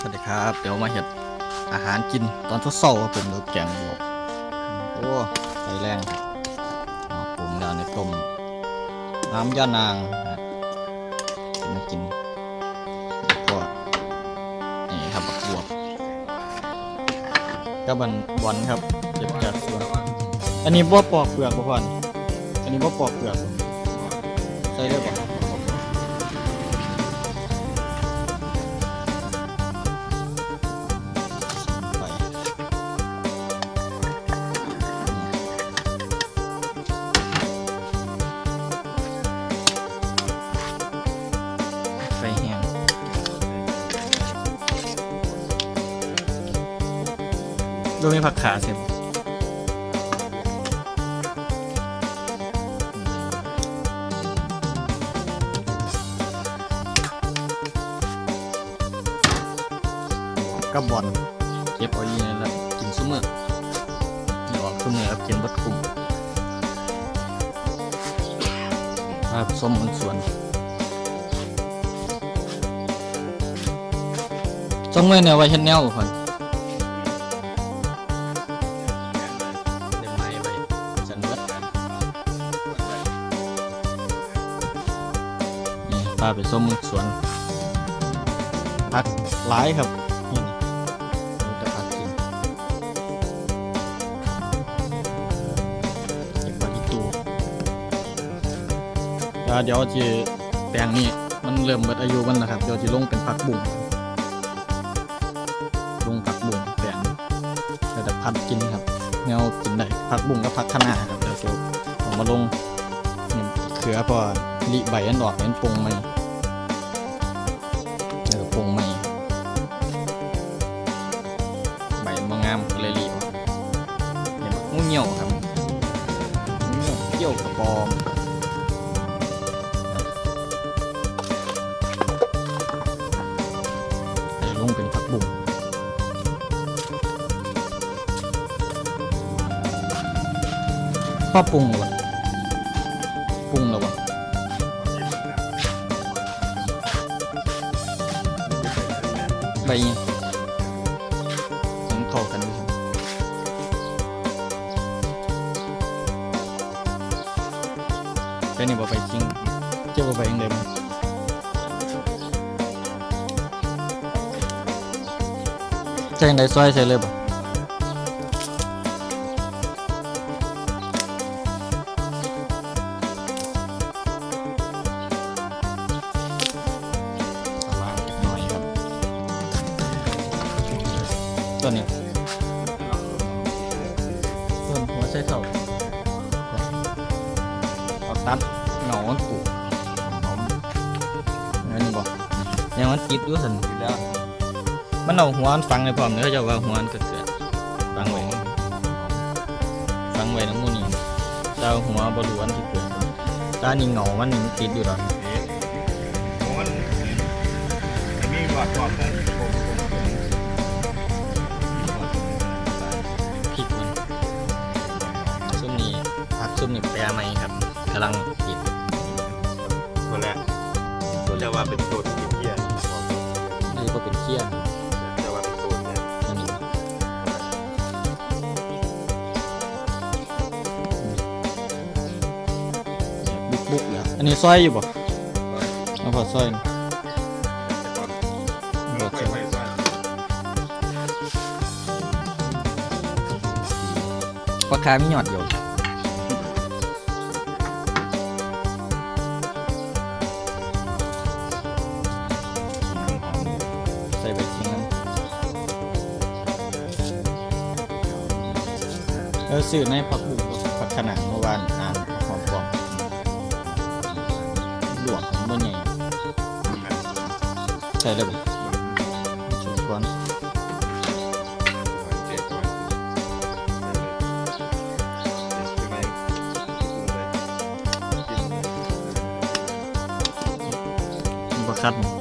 สวัสดีครับ เดี๋ยวมาเห็ดอาหารกินตอนเช้าๆครับผมเดี๋ยวแกงบวกโอ้ใส่แรงอ๋อผมแล้วในต้มน้ำย่านางจะมากินก็นี่ครับบักบวบก็บันบอลครับเก็บจากสวนอันนี้บ่ปอกเปลือกบ่พอนอันนี้บ่ปอกเปลือกบ่ใส่ได้บ่ ดูมีผักขาเสร็จกับบอลเก็บเอาอยู่นี่แหละกินซุมื้อนี่ออกซุมื้อครับกินบัดคุ้มครับส้มมันสวนต้องเมื่อเนี่ยไว้เช่นแนวคน พาไปส้มมึกสวนพักหลายครับนี่จะพักกินเก็บไว้ที่ตู้แล้วเดี๋ยวจะแปลงนี้มันเริ่มเบิดอายุมันแล้วครับเดี๋ยวจะลงเป็นผักบุ้งลงผักบุ้งแปลงเราจะพัดกินครับแนวกินได้ผักบุ้งกับผักคะน้าครับเดี๋ยวจะเอามาลงนี่เขือพอ ลิใบอันดอกเป็นปงใหมเดี๋ยวปงใหมใบมางามเลยรีเห็นงูเหี่ยวครับงูเหี่ยวเกี่ยวกระปอมลงเป็นผักบุ้งพ่อปรุงหรอวะ ใบยังผมเข้ากันด้วยใช่ไหมไปนี่บ่ไปจริงเจ้าบ่ไปยังไงมั้งแจ้งไงซอยใส่เลยบ่ ตัดเหงามันปูงั้นบอกยังมันติดอยู่สันอยู่แล้ว มันเอาหัวมันฟังในพร้อมเนื้อจะว่าหัวมันก็เกิดฟังไว้ฟังไว้ทั้งหมดนี้เจ้าหัวบรูอันที่เกิดตานี่เหงามันนี่มันติดอยู่แล้วมันมีหลอดความนั้นผมพริกมันซุ่มนี้ผักซุ่มนี่แปรใหม่ครับ กำลังติดคนแรกตัวจะว่าเป็นสูตรกินเกียร์นี่ก็เป็นเคี่ยนจะว่าเป็นสูตรเนี่ยอันนี้บุกบุกๆแล้วอันนี้ซอยอยู่บ่เอาพอซอยนี่เราเคยไปว่าปลาคามีหยอดเดีย ส่ใบชิงน้ำแล้วซื้อในผักบุ้งกับผักขนาดเมื่อวานอ่านหอมกรอบลวกมันบ่ใหญ่ใส่เลยบ่ชุบก่อนเจ็ดวันใช่ไหมมันบ่คัด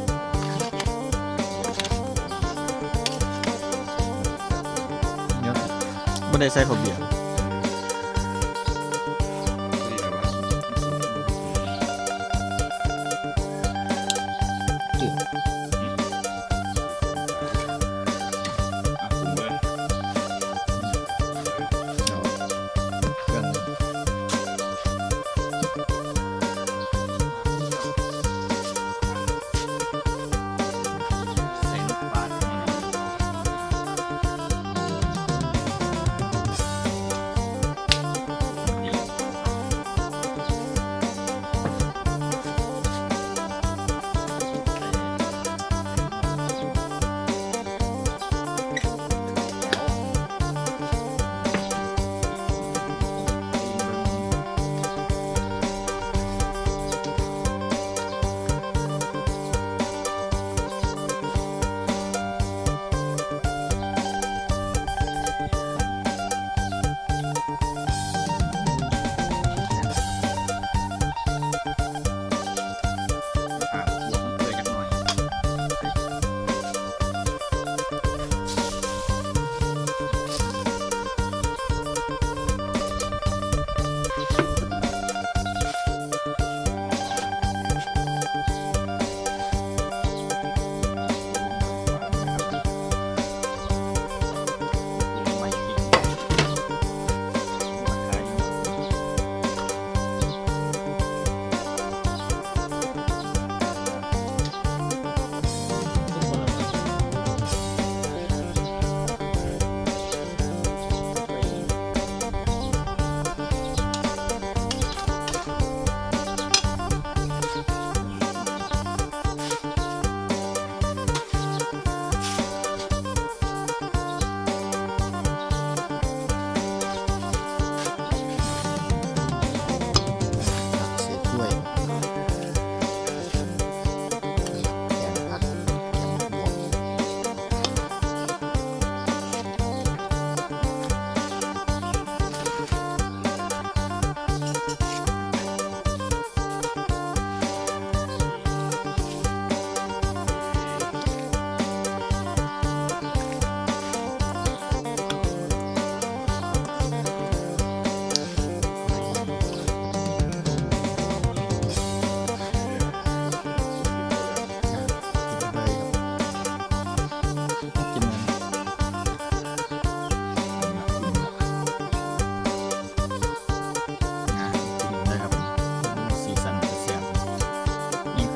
ไม่ได้ใส่ข้าวเบียร์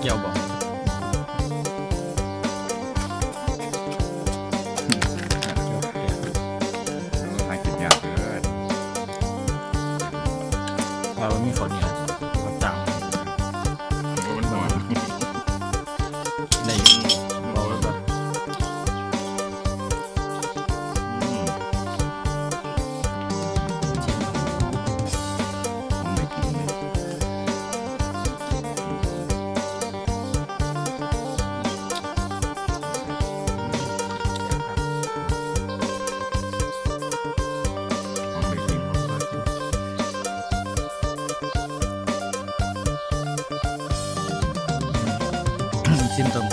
要不。 ชิมต้ม